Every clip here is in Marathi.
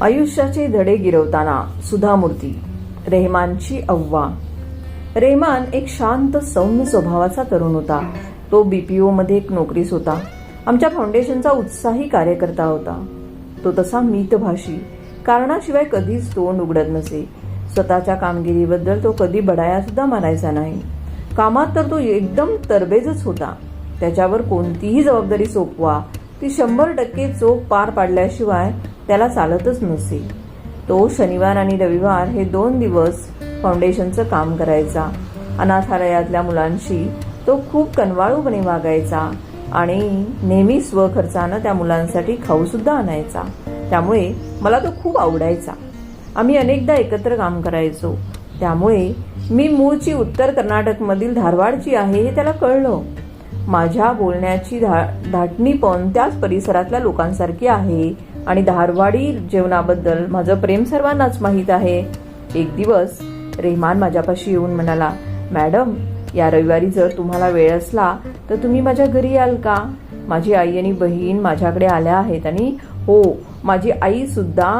आयुष्याचे धडे गिरवताना सुधामूर्ती रेहमानची अव्वा. रेहमान एक शांत सौम्य स्वभावाचा तरुण होता. तो बीपीओ मध्ये एक नोकरीस होता. आमच्या फाउंडेशनचा उत्साही कार्यकर्ता होता. तो तसा मितभाषी. कारणाशिवाय कधीच तोंड उघडत नसे. स्वतःच्या कामगिरीबद्दल तो कधी बडाया सुद्धा मारायचा नाही. कामात तर तो एकदम तरबेजच होता. त्याच्यावर कोणतीही जबाबदारी सोपवा. ती शंभर टक्के चोख पार पाडल्याशिवाय त्याला चालतच नसे. तो शनिवार आणि रविवार हे दोन दिवस फाउंडेशनचं काम करायचा. अनाथालयातल्या मुलांशी तो खूप कनवाळूपणे वागायचा आणि नेहमी स्वखर्चानं त्या मुलांसाठी खाऊसुद्धा आणायचा. त्यामुळे मला तो खूप आवडायचा. आम्ही अनेकदा एकत्र काम करायचो. त्यामुळे मी मूळची उत्तर कर्नाटकमधील धारवाडची आहे हे त्याला कळलं. माझ्या बोलण्याची धा धाटणी पण त्याच परिसरातल्या लोकांसारखी आहे. आणि धारवाडी जेवणाबद्दल माझं प्रेम सर्वांनाच माहीत आहे. एक दिवस रेहमान माझ्यापाशी येऊन म्हणाला मॅडम या रविवारी जर तुम्हाला वेळ असला तर तुम्ही माझ्या घरी याल का? माझी आई आणि बहीण माझ्याकडे आल्या आहेत आणि हो माझी आई सुद्धा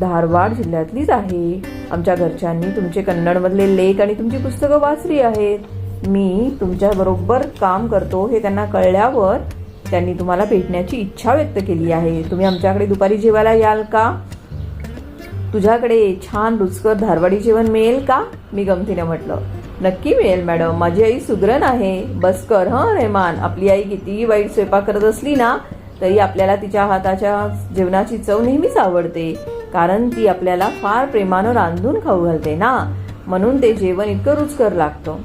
धारवाड जिल्ह्यातलीच आहे. आमच्या घरच्यांनी तुमचे कन्नडमधले लेख आणि तुमची पुस्तकं वाचली आहेत. मी तुमच्याबरोबर काम करतो हे त्यांना कळल्यावर त्यांनी तुम्हाला भेटण्याची इच्छा व्यक्त केली आहे. तुम्ही आमच्याकडे दुपारी जेवायला याल का? तुझ्याकडे छान रुचकर धारवाडी जेवण मिळेल का? मी गमतीने म्हटलं. नक्की मिळेल मॅडम. माझी आई सुगरण आहे. बस कर हं रेमान. आपली आई कितीही वाईट स्वयंपाक करत असली ना तरी आपल्याला तिच्या हाताच्या जेवणाची चव नेहमीच आवडते. कारण ती आपल्याला फार प्रेमानं रांधून खाऊ घालते ना. म्हणून ते जेवण इतकं रुचकर लागतं.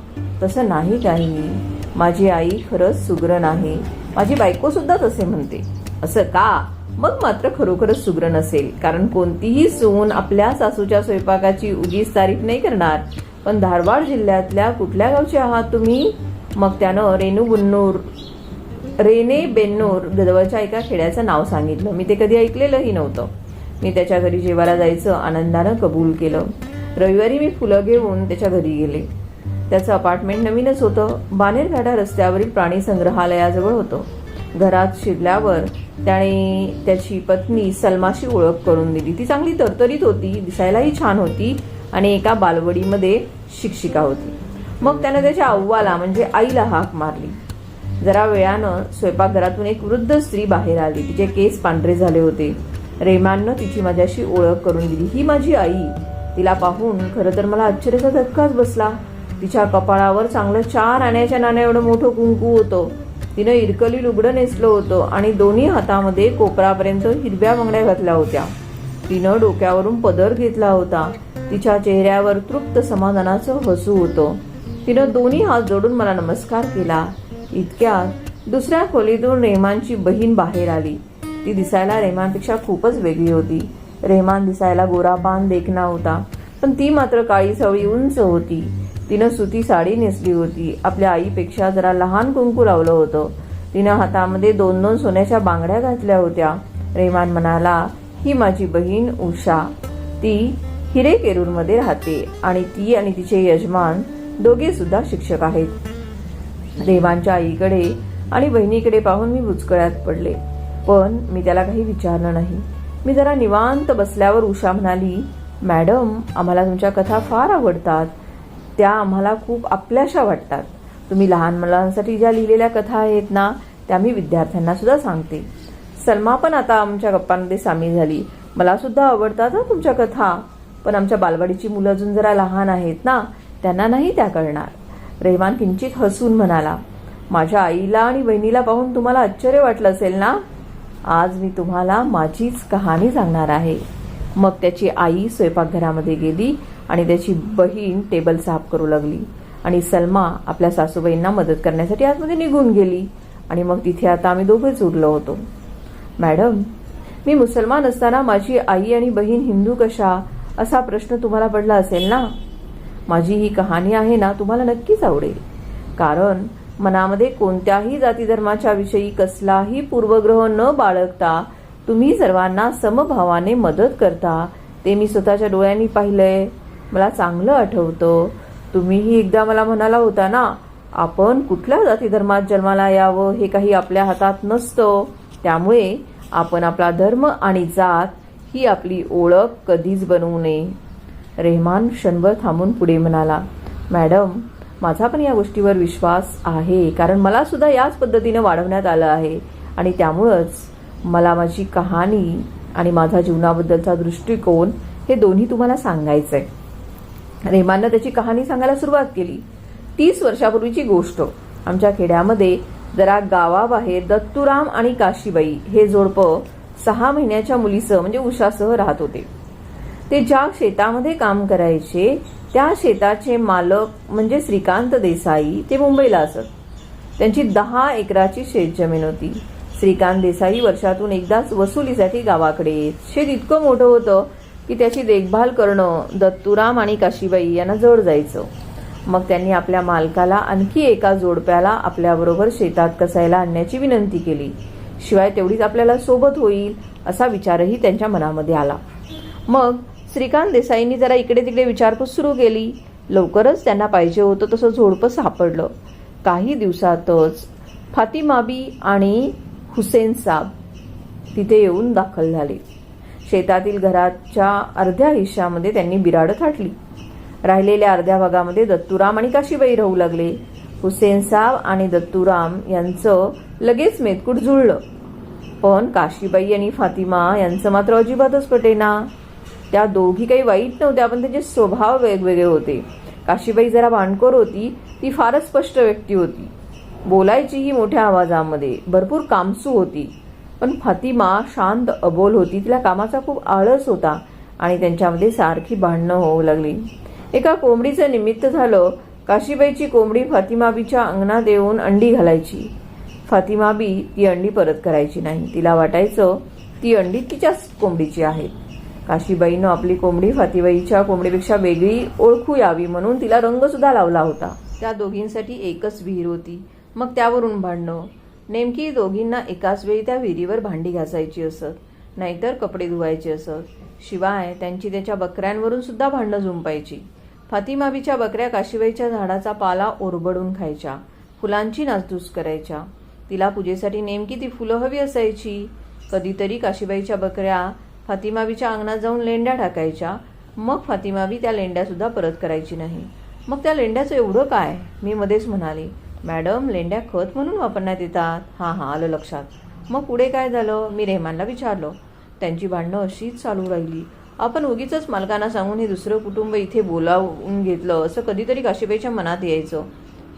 तसं नाही काही माझी आई खरंच सुगरण आहे. माझी बायको सुद्धा तसे म्हणते. असं का? मग मात्र खरोखरच सुग्रण असेल कारण कोणतीही सून आपल्या सासूच्या स्वयंपाकाची उगीच तारीफ नाही करणार. पण धारवाड जिल्ह्यातल्या कुठल्या गावचे आहात तुम्ही? मग त्यानं रेणू बुन्नूर रेने बेन्नूर गदवळच्या एका खेड्याचं नाव सांगितलं. मी ते कधी ऐकलेलंही नव्हतं. मी त्याच्या घरी जेवायला जायचं आनंदानं कबूल केलं. रविवारी मी फुलं घेऊन त्याच्या घरी गेले. त्याचं अपार्टमेंट नवीनच होतं. बानेरघाटा रस्त्यावरील प्राणी संग्रहालयाजवळ होतं. घरात शिरल्यावर त्याने त्याची पत्नी सलमाशी ओळख करून दिली. ती चांगली तरतरीत होती दिसायलाही छान होती आणि एका बालवडीमध्ये शिक्षिका होती. मग त्यानं त्याच्या अव्वाला म्हणजे आईला हाक मारली. जरा वेळानं स्वयंपाकघरातून एक वृद्ध स्त्री बाहेर आली. तिचे केस पांढरे झाले होते. रेमाननं तिची माझ्याशी ओळख करून दिली. ही माझी आई. तिला पाहून खरं तर मला आश्चर्याचा धक्काच बसला. तिच्या कपाळावर चांगलं चार आण्याच्या नाण्या एवढं मोठं कुंकू होतं. तिनं इरकली लुगडं नेसलं होतं आणि दोन्ही हातामध्ये कोपरापर्यंत हिरव्या बांगड्या घातल्या होत्या. तिनं डोक्यावरून पदर घेतला होता. तिच्या चेहऱ्यावर तृप्त समाधानाचं हसू होतं. तिनं दोन्ही हात जोडून मला नमस्कार केला. इतक्यात दुसऱ्या खोलीतून रेहमानची बहीण बाहेर आली. ती दिसायला रेहमानपेक्षा खूपच वेगळी होती. रेहमान दिसायला गोरापान देखना होता पण ती मात्र काळी सवळी उंच होती. तिनं सुती साडी नेसली होती. आपल्या आईपेक्षा जरा लहान कुंकू लावलं होतं. तिनं हातामध्ये दोन दोन सोन्याच्या बांगड्या घातल्या होत्या. रेहमान म्हणाला ही माझी बहीण उषा. ती हिरेकेरूरमध्ये राहते आणि ती आणि तिचे यजमान दोघे सुद्धा शिक्षक आहेत. रेहमानच्या आईकडे आणि बहिणीकडे पाहून मी बुचकळ्यात पडले. पण मी त्याला काही विचारलं नाही. मी जरा निवांत बसल्यावर उषा म्हणाली मॅडम आम्हाला तुमच्या कथा फार आवडतात. त्या आम्हाला खूप आपल्याशा वाटतात. तुम्ही लहान मुलांसाठी ज्या लिहिलेल्या कथा आहेत ना त्या मी विद्यार्थ्यांना सुद्धा सांगते. सलमा पण आता आमच्या गप्पांमध्ये सामील झाली. मला सुद्धा आवडतात तुमच्या कथा. पण आमच्या बालवाडीची मुलं अजून जरा लहान आहेत ना त्यांना नाही त्या कळणार. रेहमान किंचित हसून म्हणाला माझ्या आईला आणि बहिणीला पाहून तुम्हाला आश्चर्य वाटलं असेल ना? आज मी तुम्हाला माझीच कहाणी सांगणार आहे. मग त्याची आई स्वयंपाकघरामध्ये गेली. आणि त्याची बहीण टेबल साफ करू लागली. आणि सलमा आपल्या सासूबाईंना मदत करण्यासाठी आतमध्ये निघून गेली. आणि मग तिथे आता आम्ही दोघेच उरलो होतो. मॅडम मी मुसलमान असताना माझी आई आणि बहीण हिंदू कशा? असा प्रश्न तुम्हाला पडला असेल ना? माझी ही कहाणी आहे ना तुम्हाला नक्कीच आवडेल. कारण मनामध्ये कोणत्याही जाती धर्माच्या विषयी कसलाही पूर्वग्रह न बाळगता तुम्ही सर्वांना समभावाने मदत करता ते मी स्वतःच्या डोळ्यांनी पाहिलंय. मला चांगलं आठवतं. तुम्हीही एकदा मला म्हणाला होता ना आपण कुठल्या जाती धर्मात जन्माला यावं हे काही आपल्या हातात नसतं. त्यामुळे आपण आपला धर्म आणि जात ही आपली ओळख कधीच बनवू नये. रेहमान क्षणभर थांबून पुढे म्हणाला मॅडम माझा पण या गोष्टीवर विश्वास आहे कारण मला सुद्धा याच पद्धतीने वाढवण्यात आलं आहे. आणि त्यामुळंच मला माझी कहाणी आणि माझा जीवनाबद्दलचा दृष्टिकोन हे दोन्ही तुम्हाला सांगायचं आहे रेमानं त्याची कहाणी सांगायला सुरुवात केली. तीस वर्षापूर्वीची गोष्ट. आमच्या खेड्यामध्ये जरा गावाबाहेर दत्तूराम आणि काशीबाई हे जोडपं सहा महिन्याच्या मुलीसह म्हणजे उषासह राहत होते. ते ज्या शेतामध्ये काम करायचे त्या शेताचे मालक म्हणजे श्रीकांत देसाई ते मुंबईला असत. त्यांची दहा एकराची शेतजमीन होती. श्रीकांत देसाई वर्षातून एकदाच वसुलीसाठी गावाकडे शेत इतकं मोठं होतं की त्याची देखभाल करणं दत्तूराम आणि काशीबाई यांना जड जायचं. मग त्यांनी आपल्या मालकाला आणखी एका जोडप्याला आपल्याबरोबर शेतात कसायला आणण्याची विनंती केली. शिवाय तेवढीच आपल्याला सोबत होईल असा विचारही त्यांच्या मनामध्ये आला. मग श्रीकांत देसाईंनी जरा इकडे तिकडे विचारपूस सुरू केली. लवकरच त्यांना पाहिजे होतं तसं झोडपं सापडलं. काही दिवसातच फातिमाबी आणि हुसेन साब तिथे येऊन दाखल झाले. शेतातील घराच्या अर्ध्या हिश्श्यामध्ये त्यांनी बिराड थाटली. राहिलेल्या अर्ध्या भागामध्ये दत्तूराम आणि काशीबाई राहू लागले. हुसेन साब आणि दत्तूराम यांचं लगेच मेतकूट जुळलं. पण काशीबाई आणि फातिमा यांचं मात्र अजिबातच पटेना. त्या दोघी काही वाईट नव्हत्या पण त्यांचे स्वभाव वेगवेगळे होते. काशीबाई जरा भांडखोर होती ती फारच स्पष्ट व्यक्ती होती. बोलायचीही मोठ्या आवाजामध्ये भरपूर कामसू होती. पण फातिमा शांत अबोल होती. तिला कामाचा खूप आळस होता आणि त्यांच्यामध्ये सारखी भांडणं होऊ लागली. एका कोंबडीचं निमित्त झालं काशीबाईची कोंबडी फातिमाबीच्या अंगणात येऊन अंडी घालायची. फातिमाबी ती अंडी परत करायची नाही. तिला वाटायचं ती अंडी तिच्याच कोंबडीची आहेत काशीबाईनं आपली कोंबडी फातिबाईच्या कोंबडीपेक्षा वेगळी ओळखू यावी म्हणून तिला रंगसुद्धा लावला होता. त्या दोघींसाठी एकच विहीर होती. मग त्यावरून भांडणं. नेमकी दोघींना एकाच वेळी त्या विहिरीवर भांडी घासायची असत नाहीतर कपडे धुवायचे असत. शिवाय त्यांची त्याच्या बकऱ्यांवरून सुद्धा भांडणं झुंपायची. फातिमाबीच्या बकऱ्या काशीबाईच्या झाडाचा पाला ओरबडून खायच्या फुलांची नासधूस करायच्या. तिला पूजेसाठी नेमकी ती फुलं हवी असायची. कधीतरी काशीबाईच्या बकऱ्या फातिमाबीच्या अंगणात जाऊन लेंड्या टाकायच्या मग फातिमाबी त्या लेंड्यासुद्धा परत करायची नाही. मग त्या लेंड्याचं एवढं काय? मी मध्येच म्हणाले. मॅडम लेंड्या खत म्हणून वापरण्यात येतात. हां हां आलं लक्षात. मग पुढे काय झालं? मी रेहमानला विचारलं. त्यांची भांडणं अशीच चालू राहिली. आपण उगीच मालकांना सांगून हे दुसरं कुटुंब इथे बोलावून घेतलं असं कधीतरी काशीबाईच्या मनात यायचं.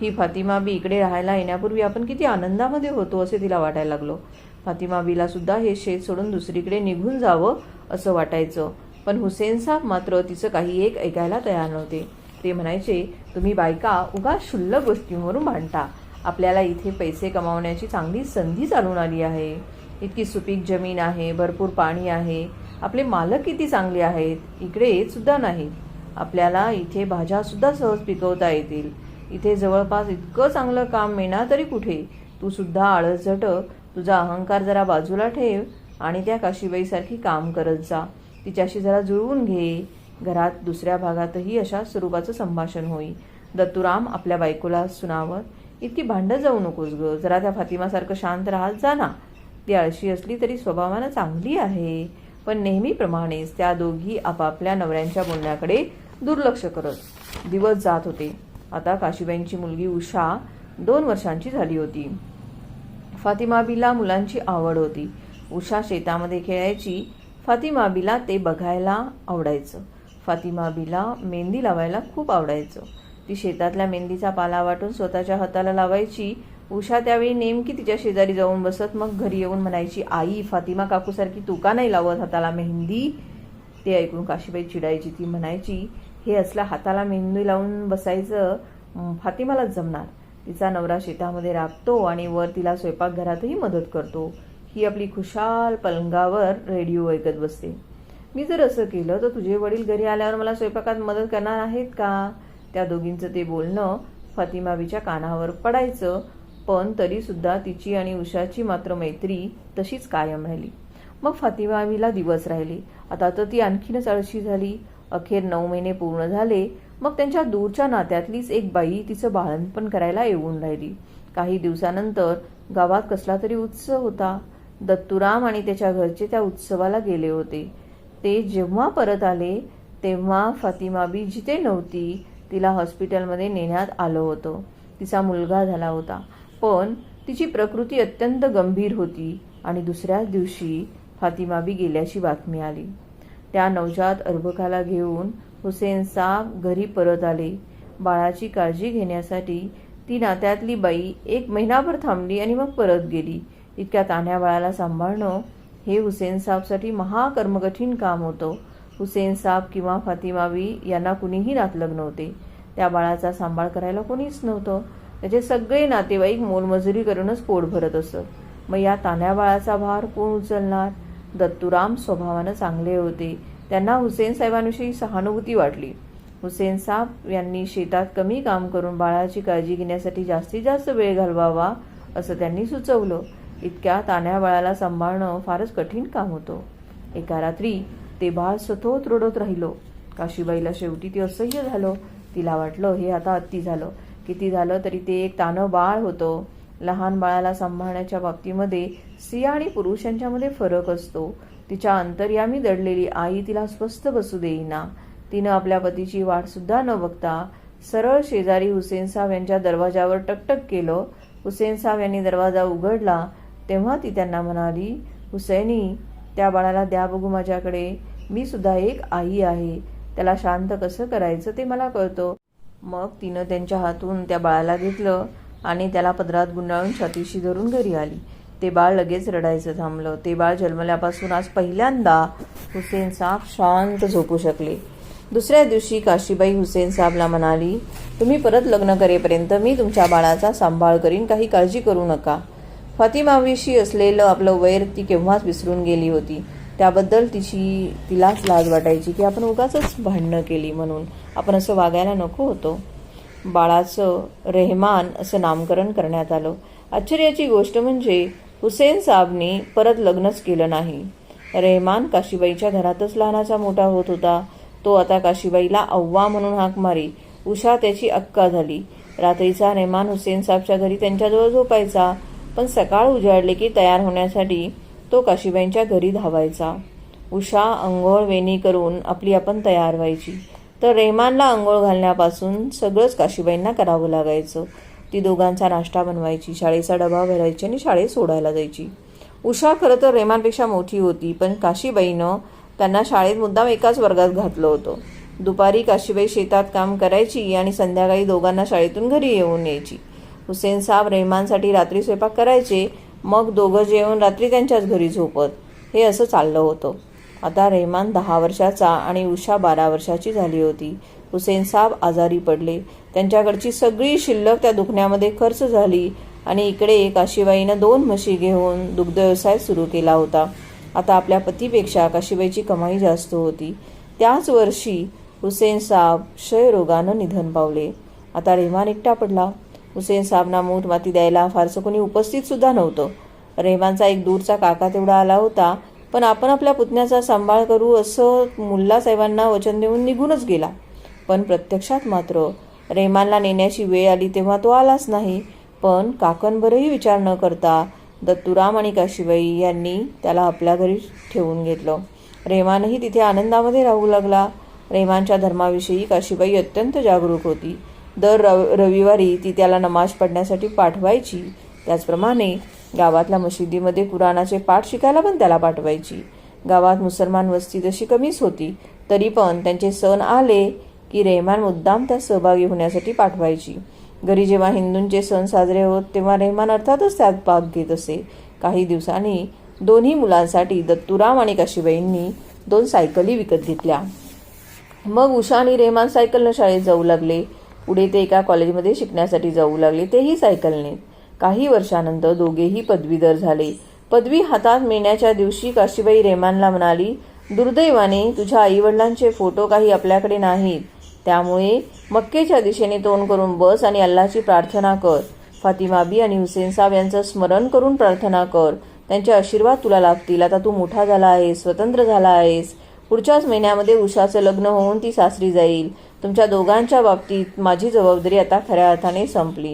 ही फातिमा बी इकडे राहायला येण्यापूर्वी आपण किती आनंदामध्ये होतो असे तिला वाटायला लागलो. फातिमा बीला सुद्धा हे शेत सोडून दुसरीकडे निघून जावं असं वाटायचं. पण हुसेन साहेब मात्र तिचं काही एक ऐकायला तयार नव्हते. ते म्हणायचे तुम्ही बायका उगा क्षुल्लक गोष्टींवरून भांडता. आपल्याला इथे पैसे कमावण्याची चांगली संधी चालून आली आहे. इतकी सुपीक जमीन आहे भरपूर पाणी आहे. आपले मालक किती चांगले आहेत? इकडे येतसुद्धा नाहीत आपल्याला इथे भाज्यासुद्धा सहज पिकवता येतील. इथे जवळपास इतकं चांगलं काम मिळणार तरी कुठे? तू सुद्धा आळस झटक तुझा अहंकार जरा बाजूला ठेव आणि त्या काशीबाईसारखी काम करत जा. तिच्याशी जरा जुळवून घे. घरात दुसऱ्या भागातही अशा स्वरूपाचं संभाषण होई. दत्तूराम आपल्या बायकोला सुनावत इतकी भांडं जाऊ नकोस ग जरा त्या फातिमासारखं शांत राहत जा ना. ती आळशी असली तरी स्वभावानं चांगली आहे पण नेहमीप्रमाणेच त्या दोघी आपापल्या नवऱ्यांच्या बोलण्याकडे दुर्लक्ष करत. दिवस जात होते. आता काशीबाईंची मुलगी उषा दोन वर्षांची झाली होती. फातिमाबीला मुलांची आवड होती. उषा शेतामध्ये खेळायची. फातिमाबीला ते बघायला आवडायचं. फातिमा बीला मेहंदी लावायला खूप आवडायचं. ती शेतातल्या मेहंदीचा पाला वाटून स्वतःच्या हाताला लावायची. उषा त्यावेळी नेमकी तिच्या शेजारी जाऊन बसत मग घरी येऊन म्हणायची आई फातिमा काकूसारखी तू का नाही लावत हाताला मेहंदी? ते ऐकून काशीबाई चिडायची. ती म्हणायची हे असला हाताला मेहंदी लावून बसायचं फातिमालाच जमणार. तिचा नवरा शेतामध्ये राबतो आणि वर तिला स्वयंपाकघरातही मदत करतो. ही आपली खुशाल पलंगावर रेडिओ ऐकत बसते. मी जर असं केलं तर तुझे वडील घरी आल्यावर मला स्वयंपाकात मदत करणार आहेत का? त्या दोघींचं ते बोलणं फातिमावीच्या कानावर पडायचं पण तरी सुद्धा तिची आणि उषाची मात्र मैत्री तशीच कायम राहिली. मग फातिमावीला दिवस राहिले. आता तर ती आणखीनच आळशी झाली. अखेर नऊ महिने पूर्ण झाले. मग त्यांच्या दूरच्या नात्यातलीच एक बाई तिचं बाळणपण करायला येऊन राहिली. काही दिवसानंतर गावात कसला तरी उत्सव होता. दत्तूराम आणि त्याच्या घरचे त्या उत्सवाला गेले होते. ते जेव्हा परत आले तेव्हा फातिमाबी जिथे नव्हती तिला हॉस्पिटलमध्ये नेण्यात आलं होतं. तिचा मुलगा झाला होता. पण तिची प्रकृती अत्यंत गंभीर होती आणि दुसऱ्याच दिवशी फातिमाबी गेल्याची बातमी आली. त्या नवजात अर्भकाला घेऊन हुसेन साब घरी परत आले. बाळाची काळजी घेण्यासाठी ती नात्यातली बाई एक महिनाभर थांबली आणि मग परत गेली. इतक्या तान्ह्या बाळाला सांभाळणं हे हुसेन साहेबसाठी महाकर्मकठीण काम होतं. हुसेन साब किंवा फातिमावी यांना कुणीही नातलग नव्हते त्या बाळाचा सांभाळ करायला कोणीच नव्हतं. त्याचे सगळे नातेवाईक मोलमजुरी करूनच पोट भरत असत. मग या तान्या बाळाचा भार कोण उचलणार? दत्तूराम स्वभावानं चांगले होते. त्यांना हुसेन साहेबांविषयी सहानुभूती वाटली. हुसेन साहेब यांनी शेतात कमी काम करून बाळाची काळजी घेण्यासाठी जास्तीत जास्त वेळ घालवावा असं त्यांनी सुचवलं. इतक्या तान्ह्या बाळाला सांभाळणं फारच कठीण काम होतं. एका रात्री ते बाळ सतोत रडत राहिलो. काशीबाईला शेवटी ते असह्य झालं. तिला वाटलं हे आता अति झालं. किती झालं तरी ते एक तानं बाळ होतं. लहान बाळाला सांभाळण्याच्या बाबतीमध्ये स्त्रिया आणि पुरुष यांच्यामध्ये फरक असतो. तिच्या अंतर्यामी दडलेली आई तिला स्वस्थ बसू देईना. तिनं आपल्या पतीची वाट सुद्धा न बघता सरळ शेजारी हुसेन साहेब यांच्या दरवाजावर टकटक केलं. हुसेन साहेब यांनी दरवाजा उघडला. तेव्हा ती त्यांना म्हणाली हुसैनी त्या बाळाला द्या बघू माझ्याकडे. मी सुद्धा एक आई आहे. त्याला शांत कसं करायचं ते मला कळतं. मग तिनं त्यांच्या हातून त्या बाळाला घेतलं आणि त्याला पदरात गुंडाळून छातीशी धरून घरी आली. ते बाळ लगेच रडायचं थांबलं. ते बाळ जन्मल्यापासून आज पहिल्यांदा हुसेन साहेब शांत झोपू शकले. दुसऱ्या दिवशी काशीबाई हुसेन साहेबला म्हणाली तुम्ही परत लग्न करेपर्यंत मी तुमच्या बाळाचा सांभाळ करीन. काही काळजी करू नका. फातिमाविषयी असलेलं आपलं वैर ती केव्हाच विसरून गेली होती? त्याबद्दल तिची तिलाच लाज वाटायची की आपण उगाच भांडणं केली म्हणून. आपण असं वागायला नको होतो. बाळाचं रेहमान असं नामकरण करण्यात आलं. आश्चर्याची गोष्ट म्हणजे हुसेन साहेबने परत लग्नच केलं नाही. रेहमान काशीबाईच्या घरातच लहानाचा मोठा होत होता. तो आता काशीबाईला अव्वा म्हणून हाक मारी. उषा त्याची अक्का झाली. रात्रीचा रेहमान हुसेन साहेबच्या घरी त्यांच्याजवळ झोपायचा. पण सकाळ उजाडले की तयार होण्यासाठी तो काशीबाईंच्या घरी धावायचा. उषा अंघोळ वेणी करून आपली आपण तयार व्हायची. तर रेहमानला अंघोळ घालण्यापासून सगळंच काशीबाईंना करावं लागायचं. ती दोघांचा नाश्ता बनवायची शाळेचा डबा भरायची आणि शाळेत सोडायला जायची. उषा खरं तर रेमानपेक्षा मोठी होती पण काशीबाईनं त्यांना शाळेत मुद्दाम एकाच वर्गात घातलं होतं. दुपारी काशीबाई शेतात काम करायची आणि संध्याकाळी दोघांना शाळेतून घरी येऊन यायची. हुसेन साहेब रेहमानसाठी रात्री स्वयंपाक करायचे मग दोघं जेवण रात्री त्यांच्याच घरी झोपत. हे असं चाललं होतं. आता रेहमान दहा वर्षाचा आणि उषा बारा वर्षाची झाली होती. हुसेन साहेब आजारी पडले. त्यांच्याकडची सगळी शिल्लक त्या दुखण्यामध्ये खर्च झाली आणि इकडे काशीबाईनं दोन म्हशी घेऊन दुग्ध व्यवसाय सुरू केला होता. आता आपल्या पतीपेक्षा काशीबाईची कमाई जास्त होती. त्याच वर्षी हुसेन साहेब क्षयरोगानं निधन पावले. आता रेहमान एकटा पडला. हुसेन साहेबना मूठ माती द्यायला फारसं कोणी उपस्थित सुद्धा नव्हतं. रेहमानचा एक दूरचा काका तेवढा आला होता पण आपण आपल्या पुतण्याचा सांभाळ करू असं मुल्ला साहेबांना वचन देऊन निघूनच गेला. पण प्रत्यक्षात मात्र रेहमानला नेण्याची वेळ आली तेव्हा तो आलाच नाही. पण काकणभरही विचार न करता दत्तूराम आणि काशीबाई यांनी त्याला आपल्या घरी ठेवून घेतलं. रेहमानही तिथे आनंदामध्ये राहू लागला. रेहमानच्या धर्माविषयी काशीबाई अत्यंत जागरूक होती. दर रव रविवारी ती त्याला नमाज पडण्यासाठी पाठवायची. त्याचप्रमाणे गावातल्या मशिदीमध्ये कुराणाचे पाठ शिकायला पण त्याला पाठवायची. गावात मुसलमान वस्ती तशी कमीच होती. तरी पण त्यांचे सण आले की रेहमान मुद्दाम त्यात सहभागी होण्यासाठी पाठवायची. घरी जेव्हा हिंदूंचे सण साजरे होत तेव्हा रेहमान अर्थातच त्यात भाग घेत असे. काही दिवसांनी दोन्ही मुलांसाठी दत्तूराम आणि काशीबाईंनी दोन सायकली विकत घेतल्या. मग उषा आणि रेहमान सायकलनं शाळेत जाऊ लागले. पुढे ते एका कॉलेजमध्ये शिकण्यासाठी जाऊ लागले. तेही सायकलने. काही वर्षानंतर दोघेही पदवीधर झाले. पदवी हातात मिळण्याच्या दिवशी काशीबाई रेमानला म्हणाली दुर्दैवाने तुझ्या आईवडिलांचे फोटो काही आपल्याकडे नाहीत. त्यामुळे मक्केच्या दिशेने तोंड करून बस आणि अल्लाची प्रार्थना कर. फातिमाबी आणि हुसेन साहेब यांचं स्मरण करून प्रार्थना कर. त्यांचे आशीर्वाद तुला लाभतील. आता तू मोठा झाला आहेस स्वतंत्र झाला आहेस. पुढच्याच महिन्यामध्ये उषाचं लग्न होऊन ती सासरी जाईल. तुमच्या दोघांच्या बाबतीत माझी जबाबदारी आता खऱ्या अर्थाने संपली.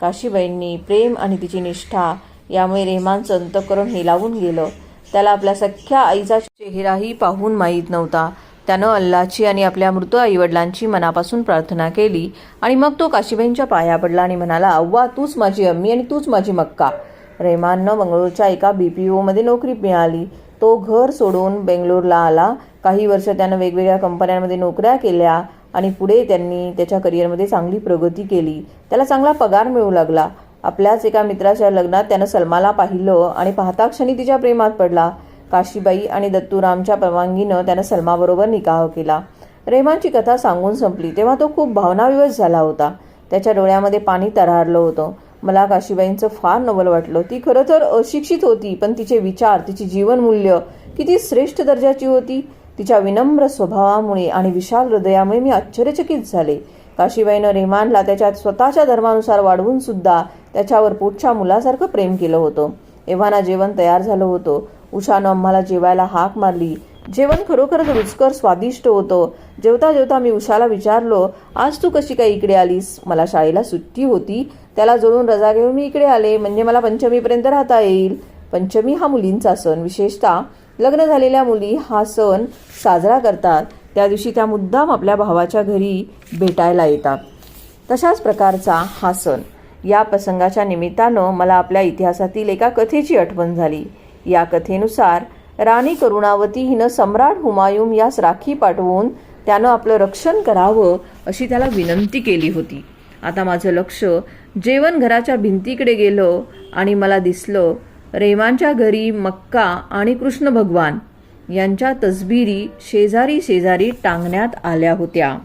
काशीबाईंनी प्रेम आणि तिची निष्ठा यामुळे रेहमानचं अंतकरण हिलावून गेलं. त्याला आपल्या सख्ख्या आईचा चेहराही पाहून माहीत नव्हता. त्यानं अल्लाची आणि आपल्या मृत आईवडिलांची मनापासून प्रार्थना केली आणि मग तो काशीबाईंच्या पाया पडला आणि म्हणाला अव्वा तूच माझी अम्मी आणि तूच माझी मक्का. रेहमाननं मंगळूरच्या एका बी पी ओमध्ये नोकरी मिळाली. तो घर सोडून बेंगलोरला आला. काही वर्ष त्यानं वेगवेगळ्या कंपन्यांमध्ये नोकऱ्या केल्या. आणि पुढे त्यांनी त्याच्या करिअरमध्ये चांगली प्रगती केली. त्याला चांगला पगार मिळू लागला. आपल्याच एका मित्राच्या लग्नात त्यानं सलमाला पाहिलं आणि पाहता क्षणी तिच्या प्रेमात पडला. काशीबाई आणि दत्तूरामच्या परवानगीनं त्यानं सलमाबरोबर निकाह केला. रेहमानची कथा सांगून संपली. तेव्हा तो खूप भावनाविवश झाला होता. त्याच्या डोळ्यामध्ये पाणी तरारलं होतं. मला काशीबाईंचं फार नवल वाटलं. ती खरं तर अशिक्षित होती पण तिचे विचार तिची जीवनमूल्य किती श्रेष्ठ दर्जाची होती. तिच्या विनम्र स्वभावामुळे आणि विशाल हृदयामुळे मी आश्चर्यचकित झाले. काशीबाईनं रेहमानला त्याच्या स्वतःच्या धर्मानुसार वाढवून सुद्धा त्याच्यावर पोटच्या मुलासारखं प्रेम केलं होतं. एव्हाना जेवण तयार झालं होतं. उषानं आम्हाला जेवायला हाक मारली. जेवण खरोखरच रुचकर स्वादिष्ट होतं. जेवता जेवता मी उषाला विचारलो आज तू कशी काय इकडे आलीस? मला शाळेला सुट्टी होती. त्याला जोडून रजा घेऊन मी इकडे आले. म्हणजे मला पंचमीपर्यंत राहता येईल. पंचमी हा मुलींचा सण. विशेषतः लग्न झालेल्या मुली हा सण साजरा करतात. त्या दिवशी त्या मुद्दाम आपल्या भावाच्या घरी भेटायला येतात. तशाच प्रकारचा हा सण. या प्रसंगाच्या निमित्तानं मला आपल्या इतिहासातील एका कथेची आठवण झाली. या कथेनुसार राणी करुणावती हिनं सम्राट हुमायूम यास राखी पाठवून त्यानं आपलं रक्षण करावं अशी त्याला विनंती केली होती. आता माझं लक्ष जेवण घराच्या भिंतीकडे गेलं आणि मला दिसलं रेमांच्या घरी मक्का आणि कृष्ण भगवान यांच्या तसबिरी शेजारी शेजारी टांगण्यात आल्या होत्या.